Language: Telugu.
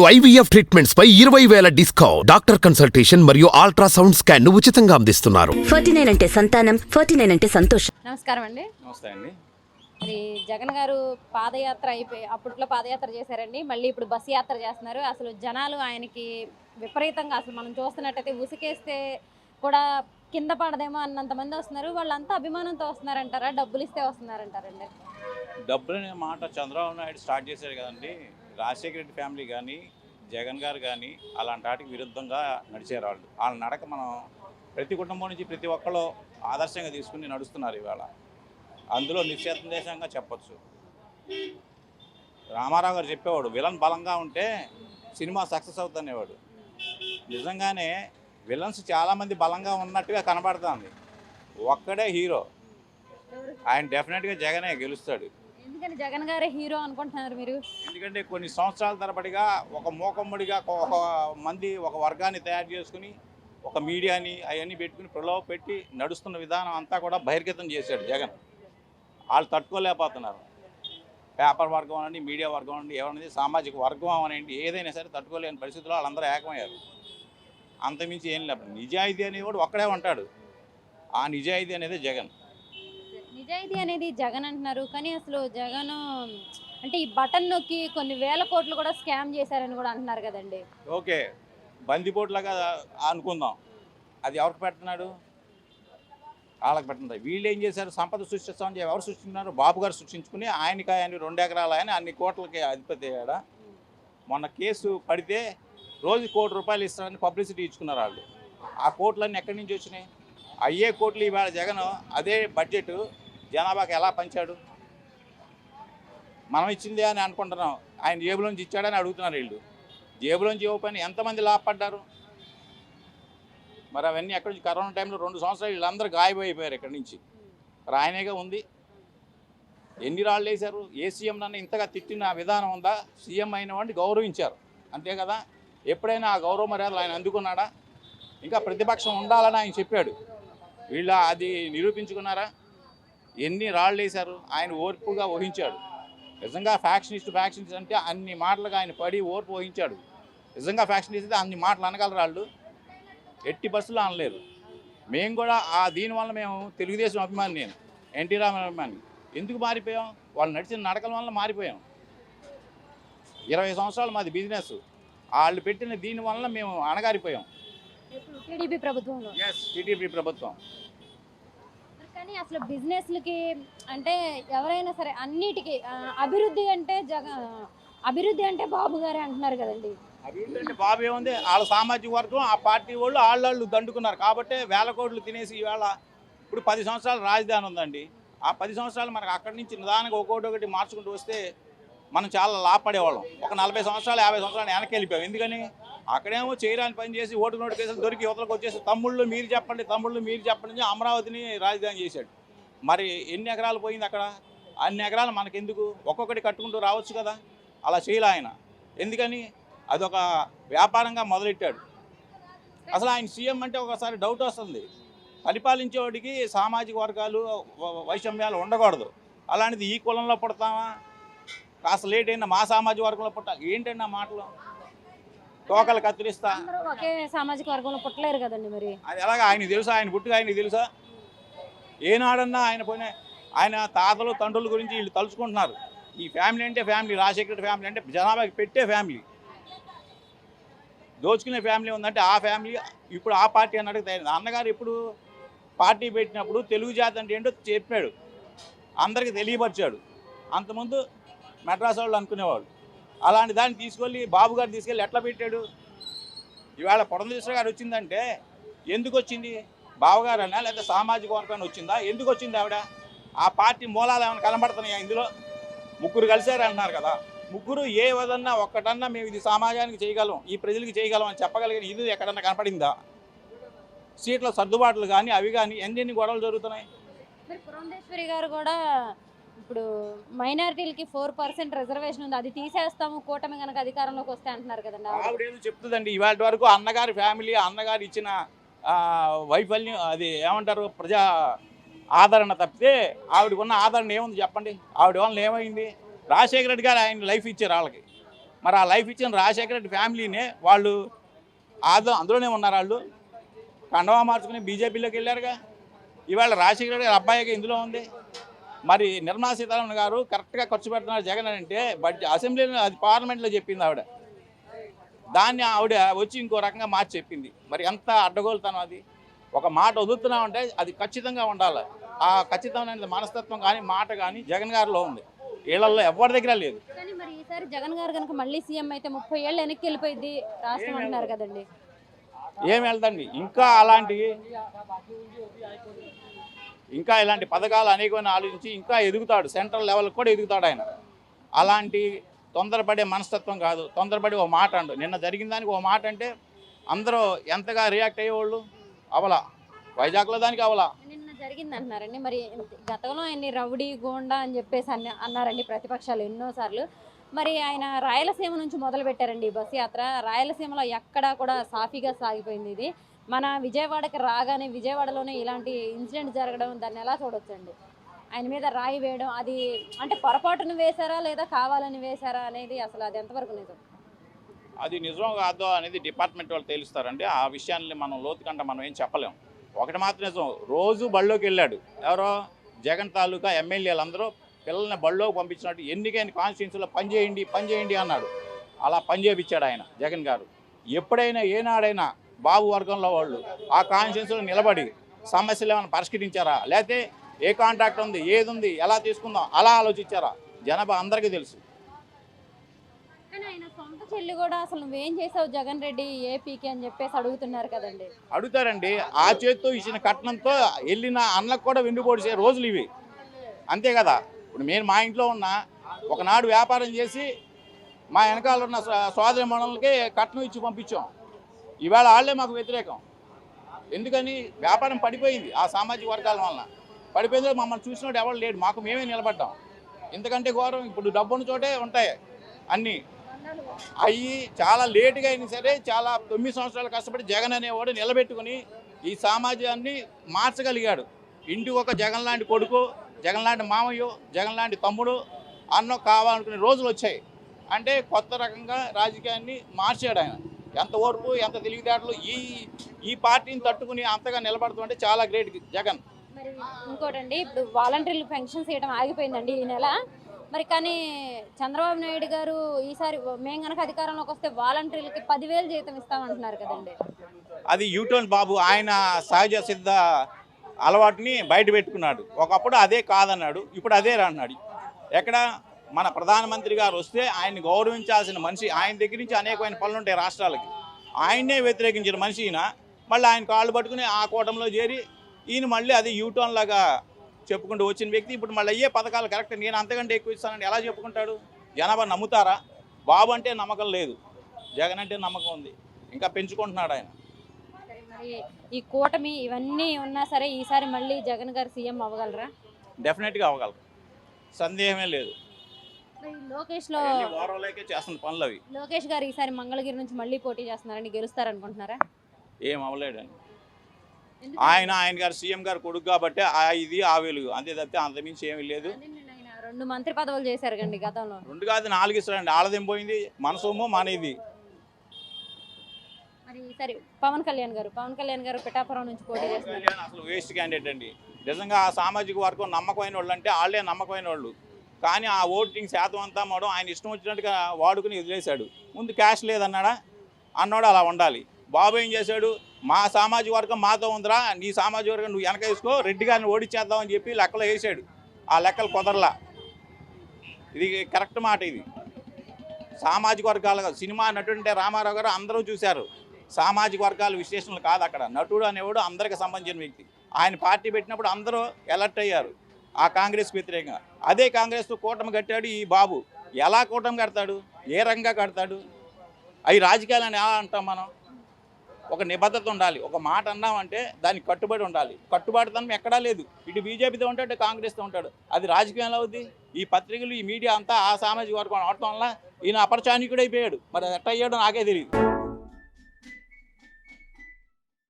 ఐవీఎఫ్ ట్రీట్మెంట్స్ పై ఇరవై వేల డిస్కౌంట్. డాక్టర్ కన్సల్టేషన్ మరియు అల్ట్రాసౌండ్ స్కాన్ను ఉచితంగా అందిస్తున్నారు. ఫార్టీ నైన్ అంటే సంతానం ఫార్టీ నైన్ అంటే సంతోషం. నమస్కారం అండి. నమస్తే అండి. మరి జగన్ గారు పాదయాత్ర అయిపోయి అప్పట్లో పాదయాత్ర చేశారండి. మళ్ళీ ఇప్పుడు బస్సు యాత్ర చేస్తున్నారు. అసలు జనాలు ఆయనకి విపరీతంగా అసలు మనం చూస్తున్నట్టయితే ఉసికేస్తే కూడా కింద పడదేమో అన్నంత మంది వస్తున్నారు. వాళ్ళంతా అభిమానంతో వస్తున్నారంటారా? డబ్బులు ఇస్తే వస్తున్నారంటారండి. డబ్బులు అనే మాట చంద్రబాబు నాయుడు స్టార్ట్ చేశారు కదండి. రాజశేఖర రెడ్డి ఫ్యామిలీ కానీ జగన్ గారు కానీ అలాంటి వాటికి విరుద్ధంగా నడిచారు వాళ్ళు. వాళ్ళ నడక మనం ప్రతి కుటుంబం నుంచి ప్రతి ఒక్కళ్ళు ఆదర్శంగా తీసుకుని నడుస్తున్నారు ఇవాళ. అందులో నిశ్చేతంగా చెప్పచ్చు. రామారావు గారు చెప్పేవాడు విలన్ బలంగా ఉంటే సినిమా సక్సెస్ అవుతుందనేవాడు నిజంగానే విలన్స్ చాలామంది బలంగా ఉన్నట్టుగా కనబడుతుంది. ఒక్కడే హీరో. ఆయన డెఫినెట్గా జగనే గెలుస్తాడు. ఎందుకని జగన్ గారే హీరో అనుకుంటున్నారు మీరు? ఎందుకంటే కొన్ని సంవత్సరాల తరబడిగా ఒక మూకమ్మడిగా ఒక మంది ఒక వర్గాన్ని తయారు చేసుకుని ఒక మీడియాని అవన్నీ పెట్టుకుని ప్రలోభ పెట్టి నడుస్తున్న విధానం అంతా కూడా బహిర్గతం చేశాడు జగన్. వాళ్ళు తట్టుకోలేకపోతున్నారు. పేపర్ వర్గం అనండి మీడియా వర్గం అనండి ఎవరనేది సామాజిక వర్గం అనండి ఏదైనా సరే తట్టుకోలేని పరిస్థితుల్లో వాళ్ళందరూ ఏకమయ్యారు. అంతమించి ఏం లేదు. నిజాయితీ అనేవాడు ఒక్కడే ఉంటాడు. ఆ నిజాయితీ అనేది జగన్. నిజాయితీ అనేది జగన్ అంటున్నారు. కానీ అసలు జగన్ అంటే ఈ బటన్ నొక్కి కొన్ని వేల కోట్లు కూడా స్కామ్ చేశారని కూడా అంటున్నారు కదండి. ఓకే. బందిపోట్లాగా అనుకుందాం. అది ఎవరికి పెడుతున్నాడు వాళ్ళకి పెడుతుంది వీళ్ళు ఏం చేశారు? సంపద సృష్టిస్తామని చెప్పి ఎవరు సృష్టించినారు? బాబు గారు సృష్టించుకుని ఆయనకి ఆయన రెండు ఎకరాలు ఆయన అన్ని కోట్లకి అధిపతి అయ్యాడా? మొన్న కేసు పడితే రోజు కోటి రూపాయలు ఇస్తారని పబ్లిసిటీ ఇచ్చుకున్నారు వాళ్ళు. ఆ కోట్లన్నీ ఎక్కడి నుంచి వచ్చినాయి? అయ్యే కోట్లు ఇవాళ జగన్ అదే బడ్జెట్ జనాభాకి ఎలా పంచాడు? మనం ఇచ్చిందే అని అనుకుంటున్నాం. ఆయన జేబులోంచి ఇచ్చాడని అడుగుతున్నారు వీళ్ళు. జేబులోంచి ఇవ్వకపోయినా ఎంతమంది లాభపడ్డారు? మరి అవన్నీ ఎక్కడి నుంచి? కరోనా టైంలో రెండు సంవత్సరాలు వీళ్ళందరూ గాయపోయిపోయారు ఇక్కడి నుంచి. మరి ఆయనేగా ఉంది. ఎన్ని రాళ్ళు వేశారు? ఏ సీఎం నన్ను ఇంతగా తిట్టిన విధానం ఉందా? సీఎం అయిన వాడిని గౌరవించారు. అంతే కదా? ఎప్పుడైనా ఆ గౌరవ మర్యాదలు ఆయన అందుకున్నాడా? ఇంకా ప్రతిపక్షం ఉండాలని ఆయన చెప్పాడు. వీళ్ళ అది నిరూపించుకున్నారా? ఎన్ని రాళ్ళు వేశారు? ఆయన ఓర్పుగా వహించాడు. నిజంగా ఫ్యాక్షనిస్ట్ ఫ్యాక్షనిస్ట్ అంటే అన్ని మాటలుగా ఆయన పడి ఓర్పు వహించాడు. నిజంగా ఫ్యాక్షనిస్ట్ అయితే అన్ని మాటలు అనగలరు వాళ్ళు ఎట్టి బస్సులు అనలేరు. మేము కూడా ఆ దీనివల్ల మేము తెలుగుదేశం అభిమాని నేను ఎన్టీ రామారావు అభిమాని. ఎందుకు మారిపోయాం? వాళ్ళు నడిచిన నడకల వల్ల మారిపోయాం. ఇరవై సంవత్సరాలు మాది బిజినెస్. వాళ్ళు పెట్టిన దీని వల్ల మేము అణగారిపోయాం. టీడీపీ ప్రభుత్వంలో? ఎస్ టీడీపీ ప్రభుత్వం. కానీ అసలు బిజినెస్లకి అంటే ఎవరైనా సరే అన్నిటికీ అభివృద్ధి అంటే జగ అభివృద్ధి అంటే బాబు గారే అంటున్నారు కదండి. అభివృద్ధి అంటే బాబు ఏముంది? వాళ్ళ సామాజిక వర్గం ఆ పార్టీ వాళ్ళు వాళ్ళు దండుకున్నారు. కాబట్టి వేల కోట్లు తినేసి ఈవేళ ఇప్పుడు పది సంవత్సరాలు రాజధాని ఉందండి. ఆ పది సంవత్సరాలు మనకు అక్కడి నుంచి నిదానంగా ఒకటి ఒకటి మార్చుకుంటూ వస్తే మనం చాలా లాభపడేవాళ్ళం. ఒక నలభై సంవత్సరాలు యాభై సంవత్సరాలు వెనక్కి వెళ్ళిపోయాం. ఎందుకని? అక్కడేమో చేయడానికి పని చేసి ఓటు నోటు కేసులు దొరికి యువతలకు వచ్చేసి తమ్ముళ్ళు మీరు చెప్పండి తమ్ముళ్ళు మీరు చెప్పండి అమరావతిని రాజధాని చేశాడు. మరి ఎన్ని ఎకరాలు పోయింది అక్కడ? అన్ని ఎకరాలు మనకెందుకు? ఒక్కొక్కటి కట్టుకుంటూ రావచ్చు కదా. అలా చేయలే ఆయన. ఎందుకని? అదొక వ్యాపారంగా మొదలెట్టాడు. అసలు ఆయన సీఎం అంటే ఒకసారి డౌట్ వస్తుంది. పరిపాలించేవాడికి సామాజిక వర్గాలు వ- వైషమ్యాలు ఉండకూడదు. అలాంటిది ఈ కులంలో పుడతామా? కాస్త లేట్ అయినా మా సామాజిక వర్గంలో పుట్ట ఏంటండి ఆ మాటలు? తోకలు కత్తిరిస్తా అందరూ ఒకే సామాజిక వర్గంలో పుట్టలేరు కదండి మరి. అది ఎలాగ ఆయనకి తెలుసా? ఆయన పుట్టుక ఆయనకి తెలుసా? ఏనాడన్నా ఆయన పోయిన ఆయన తాతలు తండ్రుల గురించి వీళ్ళు తలుచుకుంటున్నారు. ఈ ఫ్యామిలీ అంటే ఫ్యామిలీ రాజశేఖర ఫ్యామిలీ అంటే జనాభాకి పెట్టే ఫ్యామిలీ. దోచుకునే ఫ్యామిలీ ఉందంటే ఆ ఫ్యామిలీ ఇప్పుడు ఆ పార్టీ అన్నట్టు తయారైంది అన్నగారు ఇప్పుడు పార్టీ పెట్టినప్పుడు తెలుగు జాతి అంటే ఏంటో చెప్పాడు. అందరికీ తెలియపరిచాడు. అంతకుముందు మెడ్రాస్ వాళ్ళు అనుకునేవాడు అలాంటి దాన్ని తీసుకెళ్ళి బాబు గారు తీసుకెళ్ళి ఎట్లా పెట్టాడు? ఇవాళ పురంధేశ్వర గారు వచ్చిందంటే ఎందుకు వచ్చింది? బావగారు అన్నా లేదా సామాజిక వర్గాన్ని వచ్చిందా? ఎందుకు వచ్చింది ఆవిడ? ఆ పార్టీ మూలాలు ఏమైనా కనబడుతున్నాయా ఇందులో? ముగ్గురు కలిశారు అంటున్నారు కదా. ముగ్గురు ఏ వదన్నా ఒక్కటన్నా మేము ఇది సమాజానికి చేయగలం ఈ ప్రజలకి చేయగలం అని చెప్పగలిగిన ఇది ఎక్కడన్నా కనపడిందా? సీట్ల సర్దుబాట్లు కానీ అవి కానీ ఎన్ని గొడవలు జరుగుతున్నాయి? పురంధేశ్వరి గారు కూడా ఇప్పుడు మైనారిటీలకి ఫోర్ పర్సెంట్ రిజర్వేషన్ ఉంది. అది తీసేస్తాము కూటమి కనుక అధికారంలోకి వస్తే అంటున్నారు కదండి ఆవిడ. ఏదో చెప్తుందండి ఇవాటి వరకు అన్నగారి ఫ్యామిలీ అన్నగారు ఇచ్చిన వైఫల్యం అది ఏమంటారు ప్రజా ఆదరణ తప్పితే ఆవిడకున్న ఆదరణ ఏముంది చెప్పండి? ఆవిడ వల్ల ఏమైంది? రాజశేఖర రెడ్డి గారు ఆయన లైఫ్ ఇచ్చారు వాళ్ళకి. మరి ఆ లైఫ్ ఇచ్చిన రాజశేఖర రెడ్డి ఫ్యామిలీనే వాళ్ళు ఆదో అందులోనే ఉన్నారు వాళ్ళు. కండవా మార్చుకుని బీజేపీలోకి వెళ్ళారుగా. ఇవాళ రాజశేఖర రెడ్డి అబ్బాయిగా ఇందులో ఉంది? మరి నిర్మలా సీతారామన్ గారు కరెక్ట్గా ఖర్చు పెడుతున్నారు జగన్ అంటే బడ్జెట్ అసెంబ్లీలో అది పార్లమెంట్లో చెప్పింది ఆవిడ. దాన్ని ఆవిడ వచ్చి ఇంకో రకంగా మార్చి చెప్పింది. మరి ఎంత అడ్డగోలుతనం అది? ఒక మాట వదులుతున్నామంటే అది ఖచ్చితంగా ఉండాలి. ఆ ఖచ్చితమైన మనస్తత్వం కానీ మాట కానీ జగన్ గారిలో ఉంది. వీళ్ళల్లో ఎవరి దగ్గర లేదు. కానీ మరి ఈసారి జగన్ గారు కనుక మళ్ళీ సీఎం అయితే ముప్పై ఏళ్ళు వెనక్కి వెళ్ళిపోయింది రాష్ట్రం అంటున్నారు కదండి. ఏం వెళ్తండి? ఇంకా అలాంటివి? ఇంకా ఇలాంటి పథకాలు అనేకమైన ఆలోచించి ఇంకా ఎదుగుతాడు. సెంట్రల్ లెవెల్ కూడా ఎదుగుతాడు ఆయన. అలాంటి తొందరపడే మనస్తత్వం కాదు. తొందరపడి ఓ మాట అండు. నిన్న జరిగిన దానికి ఓ మాట అంటే అందరూ ఎంతగా రియాక్ట్ అయ్యేవాళ్ళు? అవలా. వైజాగ్లో దానికి అవలా. నిన్న జరిగింది అంటున్నారండి మరి గతంలో ఆయన్ని రౌడీ గోండా అని చెప్పేసి అన్న అన్నారండి ప్రతిపక్షాలు ఎన్నోసార్లు. మరి ఆయన రాయలసీమ నుంచి మొదలు పెట్టారండి ఈ బస్సు యాత్ర. రాయలసీమలో ఎక్కడా కూడా సాఫీగా సాగిపోయింది ఇది. మన విజయవాడకి రాగానే విజయవాడలోనే ఇలాంటి ఇన్సిడెంట్ జరగడం దాన్ని ఎలా చూడొచ్చండి? ఆయన మీద రాయి వేయడం అది అంటే పొరపాటును వేశారా లేదా కావాలని వేశారా అనేది అసలు అది ఎంతవరకు నిజం? అది నిజం కాదో అనేది డిపార్ట్మెంట్ వాళ్ళు తెలుస్తారండి. ఆ విషయాన్ని మనం లోతుకంట మనం ఏం చెప్పలేం. ఒకటి మాత్రం నిజం రోజు బళ్ళోకి వెళ్ళాడు. ఎవరో? జగన్ తాలూకా ఎమ్మెల్యేలు అందరూ పిల్లల్ని బళ్ళోకి పంపించినట్టు ఎన్నికైన కాన్స్టిట్యున్సీలో పనిచేయండి పనిచేయండి అన్నాడు. అలా పని చేయించాడు ఆయన జగన్ గారు. ఎప్పుడైనా ఏనాడైనా బాబు వర్గంలో వాళ్ళు ఆ కాన్స్టిట్యున్సీలో నిలబడి సమస్యలు ఏమైనా పరిష్కరించారా? లేకపోతే ఏ కాంట్రాక్ట్ ఉంది ఏది ఉంది ఎలా తీసుకుందాం అలా ఆలోచించారా? జనాభా అందరికీ తెలుసు. చెల్లి కూడా అసలు నువ్వేం చేసావు జగన్ రెడ్డి ఏపీకి అని చెప్పేసి అడుగుతున్నారు కదండి. అడుగుతారండి. ఆ చేత్తో ఇచ్చిన కట్నంతో వెళ్ళిన అన్నకు కూడా వెండిపోడిసే రోజులు ఇవి. అంతే కదా. ఇప్పుడు నేను మా ఇంట్లో ఉన్న ఒకనాడు వ్యాపారం చేసి మా వెనకాల ఉన్న సోదరి మనలకి కట్నం ఇచ్చి పంపించాం. ఇవాళ వాళ్ళే మాకు వ్యతిరేకం. ఎందుకని? వ్యాపారం పడిపోయింది ఆ సామాజిక వర్గాల వలన. పడిపోయిందో మమ్మల్ని చూసినట్టు ఎవరు లేడు. మాకు మేమే నిలబడ్డాం. ఎందుకంటే ఘోరం ఇప్పుడు డబ్బున్న చోటే ఉంటాయి అన్నీ. అవి చాలా లేటుగా అయినా సరే చాలా తొమ్మిది సంవత్సరాలు కష్టపడి జగన్ అనేవాడు నిలబెట్టుకుని ఈ సమాజాన్ని మార్చగలిగాడు. ఇంటికి ఒక జగన్ లాంటి కొడుకు జగన్ లాంటి మామయ్య జగన్ లాంటి తమ్ముడు అన్న కావాలనుకునే రోజులు వచ్చాయి. అంటే కొత్త రకంగా రాజకీయాన్ని మార్చాడు ఆయన. ఎంత ఓర్పు ఎంత తెలివితేటలు ఈ ఈ పార్టీని తట్టుకుని అంతగా నిలబడుతుంటే చాలా గ్రేట్ జగన్. మరి ఇంకోటండి ఇప్పుడు వాలంటీర్లు పెన్షన్స్ ఇవ్వడం ఆగిపోయిందండి ఈ నెల. మరి కానీ చంద్రబాబు నాయుడు గారు ఈసారి మేము కనుక అధికారంలోకి వస్తే వాలంటీర్లకి పదివేలు జీతం ఇస్తామంటున్నారు కదండి. అది యూటర్న్ బాబు ఆయన సహజ సిద్ధ అలవాటుని బయట పెట్టుకున్నాడు. ఒకప్పుడు అదే కాదన్నాడు ఇప్పుడు అదే అన్నాడు ఎక్కడ? మన ప్రధానమంత్రి గారు వస్తే ఆయన్ని గౌరవించాల్సిన మనిషి ఆయన దగ్గర నుంచి అనేకమైన పనులు ఉంటాయి రాష్ట్రాలకి. ఆయన్నే వ్యతిరేకించిన మనిషి ఈయన. మళ్ళీ ఆయన కాళ్ళు పట్టుకుని ఆ కూటంలో చేరి ఈయన మళ్ళీ అది యూటర్న్ లాగా చెప్పుకుంటూ వచ్చిన వ్యక్తి. ఇప్పుడు మళ్ళీ అయ్యే పథకాలు కరెక్ట్ నేను అంతకంటే ఎక్కువ ఇస్తానని ఎలా చెప్పుకుంటాడు? జనాభా నమ్ముతారా? బాబు అంటే నమ్మకం లేదు. జగన్ అంటే నమ్మకం ఉంది. ఇంకా పెంచుకుంటున్నాడు ఆయన. ఈ కూటమి ఇవన్నీ ఉన్నా సరే ఈసారి మళ్ళీ జగన్ గారు సీఎం అవ్వగలరా? డెఫినెట్గా అవ్వగలరు సందేహమే లేదు. లోకేష్లో ఓవరాల్కే చేస్తున్న పనులు అవి లోకేష్ గారు ఈసారి మంగళగిరి నుంచి మళ్ళీ పోటీ చేస్తున్నారని గెలుస్తారనుకుంటున్నారా? ఏం అవ్వలేడండి? ఆయన. ఆయన గారు సీఎం గారు కొడుకు కాబట్టి ఇది ఆ వెలుగు. అంతే తప్పితే అంతమించి ఏమీ లేదు. రెండు మంత్రి పదవులు చేశారు కండి గతంలో. రెండు కాదు నాలుగు ఇస్తారండి ఆడదేం పోయింది? మన సొమ్ము మనది. మరి ఈసారి పవన్ కళ్యాణ్ గారు పవన్ కళ్యాణ్ గారు పిఠాపురం నుంచి పోటీ చేస్తున్నారు. అసలు వేస్ట్ క్యాండిడేట్ అండి. నిజంగా ఆ సామాజిక వర్గం నమ్మకమైన వాళ్ళు అంటే వాళ్ళే నమ్మకమైన వాళ్ళు. కానీ ఆ ఓటింగ్ శాతం అంతా మోడం ఆయన ఇష్టం వచ్చినట్టుగా వాడుకుని వదిలేశాడు. ముందు క్యాష్ లేదన్నాడా? అన్నాడు అలా ఉండాలి. బాబు ఏం చేశాడు? మా సామాజిక వర్గం మాతో ఉందిరా నీ సామాజిక వర్గం నువ్వు వెనక వేసుకో రెడ్డి గారిని ఓడిచేద్దామని చెప్పి లెక్కలో వేసాడు ఆ లెక్కలు కుదరలా. ఇది కరెక్ట్ మాట ఇది. సామాజిక వర్గాల సినిమా నటుడు అంటే రామారావు గారు అందరూ చూశారు. సామాజిక వర్గాల విశ్లేషణలు కాదు అక్కడ. నటుడు అనేవాడు అందరికి సంబంధించిన వ్యక్తి. ఆయన పార్టీ పెట్టినప్పుడు అందరూ ఎలర్ట్ అయ్యారు. ఆ కాంగ్రెస్ వ్యతిరేకంగా. అదే కాంగ్రెస్తో కూటమి కట్టాడు ఈ బాబు. ఎలా కూటమి కడతాడు? ఏ రంగా కడతాడు? అవి రాజకీయాలని ఎలా అంటాం మనం? ఒక నిబద్ధత ఉండాలి. ఒక మాట అన్నామంటే దానికి కట్టుబడి ఉండాలి. కట్టుబాటుతనం ఎక్కడా లేదు. ఇటు బీజేపీతో ఉంటాడు ఇటు కాంగ్రెస్తో ఉంటాడు. అది రాజకీయంలో అవుద్ది. ఈ పత్రికలు ఈ మీడియా అంతా ఆ సామాజిక వర్గం ఆడటం వల్ల ఈయన అపరచానికుడైపోయాడు మరి ఎట్ట అయ్యాడో నాకే తెలియదు